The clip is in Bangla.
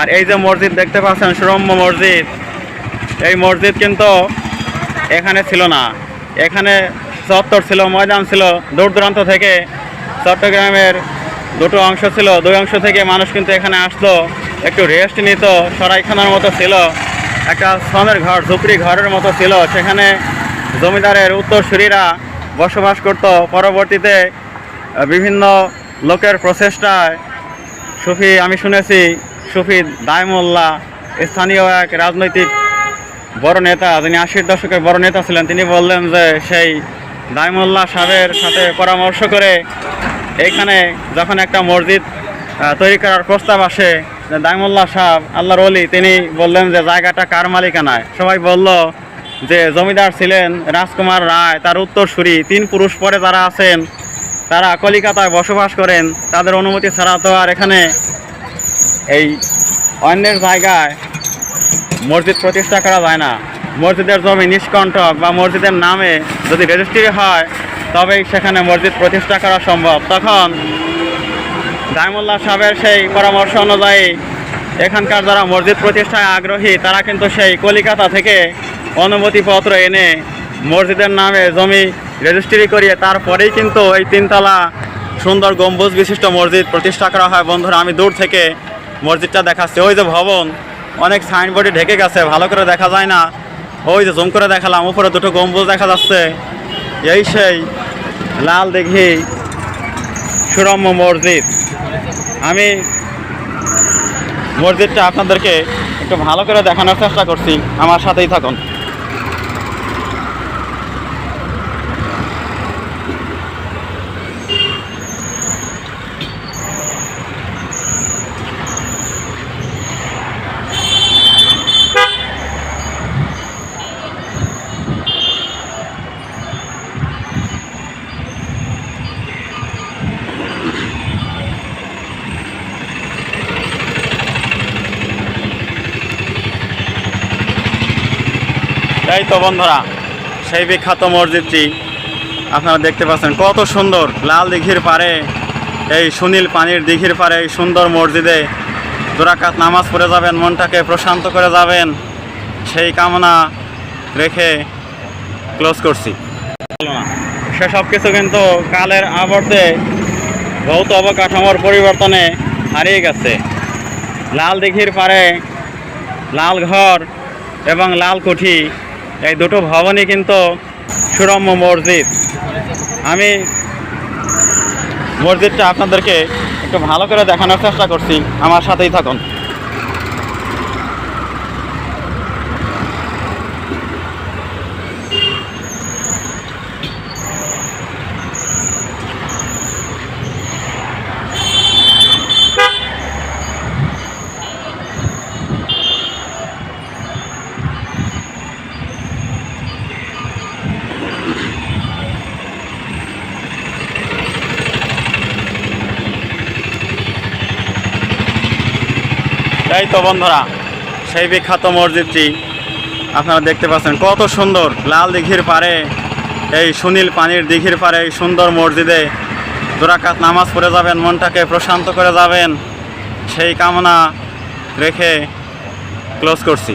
আর এই যে মসজিদ দেখতে পাচ্ছেন, সুরম্য মসজিদ। এই মসজিদ কিন্তু এখানে ছিল না। এখানে চত্বর ছিল, ময়দান ছিল। দূর দূরান্ত থেকে চট্টগ্রামের দুটো অংশ ছিল। দুই অংশ থেকে মানুষ কিন্তু এখানে আসতো একটু রেস্ট নিত, সরাইখানার মতো ছিল। একটা শ্রমের ঘর, ঝুপড়ি ঘরের মতো ছিল। সেখানে জমিদারের উত্তরসূরিরা বসবাস করত। পরবর্তীতে বিভিন্ন লোকের প্রচেষ্টায়, সুফি, আমি শুনেছি সুফি দায়মোল্লা, স্থানীয় এক রাজনৈতিক বড় নেতা, যিনি আশির দশকের বড় নেতা ছিলেন, তিনি বললেন যে সেই দায়মোল্লা সাহেবের সাথে পরামর্শ করে এখানে যখন একটা মসজিদ তৈরি করার প্রস্তাব আসে দায়মোল্লা সাহেব, আল্লাহর অলি তিনি বললেন যে জায়গাটা কার মালিকানায়? সবাই বলল যে জমিদার ছিলেন রাজকুমার রায়, তার উত্তরসূরি, তিন পুরুষ পরে যারা আছেন, তারা কলিকাতায় বসবাস করেন, তাদের অনুমতি ছাড়া তো আর এখানে এই অন্যের জায়গায় মসজিদ প্রতিষ্ঠা করা যায় না। মসজিদের জমি নিষ্কণ্টক বা মসজিদের নামে যদি রেজিস্ট্রি হয়, তবেই সেখানে মসজিদ প্রতিষ্ঠা করা সম্ভব। তখন দাইমুল্লাহ সাহেবের সেই পরামর্শ অনুযায়ী এখানকার যারা মসজিদ প্রতিষ্ঠায় আগ্রহী, তারা কিন্তু সেই কলিকাতা থেকে অনুমতিপত্র এনে মসজিদের নামে জমি রেজিস্ট্রি করিয়ে তারপরেই কিন্তু এই তিনতলা সুন্দর গম্বুজ বিশিষ্ট মসজিদ প্রতিষ্ঠা করা হয়। বন্ধুরা, আমি দূর থেকে মসজিদটা দেখাচ্ছে। ওই যে ভবন, অনেক সাইনবোর্ডে ঢেকে গেছে, ভালো করে দেখা যায় না। ওই যে জুম করে দেখালাম, উপরে দুটো গম্বুজ দেখা যাচ্ছে। এই সেই লাল দেখি সুরম্য মসজিদ। আমি মসজিদটা আপনাদেরকে একটু ভালো করে দেখানোর চেষ্টা করছি, আমার সাথেই থাকুন। এই তো বন্ধুরা, সেই বিখ্যাত মসজিদটি আপনারা দেখতে পাচ্ছেন। কত সুন্দর, লাল দিঘির পারে এই সুনীল পানির দিঘির পারে এই সুন্দর মসজিদে দুরাকাত নামাজ পড়ে যাবেন, মনটাকে প্রশান্ত করে যাবেন। সেই কামনা রেখে ক্লোজ করছি। সেসব কিছু কিন্তু কালের আবর্তে ভৌত অবকাঠামোর পরিবর্তনে হারিয়ে গেছে। লাল দিঘির পারে লাল ঘর এবং লাল কুঠি এই দুটো ভবনই কিন্তু সুরম্য মসজিদ। আমি মসজিদটা আপনাদেরকে একটু ভালো করে দেখানোর চেষ্টা করছি। আমার সাথেই থাকুন। এই তো বন্ধুরা, সেই বিখ্যাত মসজিদটি আপনারা দেখতে পাচ্ছেন। কত সুন্দর, লাল দিঘির পারে এই সুনীল পানির দিঘির পারে এই সুন্দর মসজিদে দুরাকাত নামাজ পড়ে যাবেন, মনটাকে প্রশান্ত করে যাবেন। সেই কামনা রেখে ক্লোজ করছি।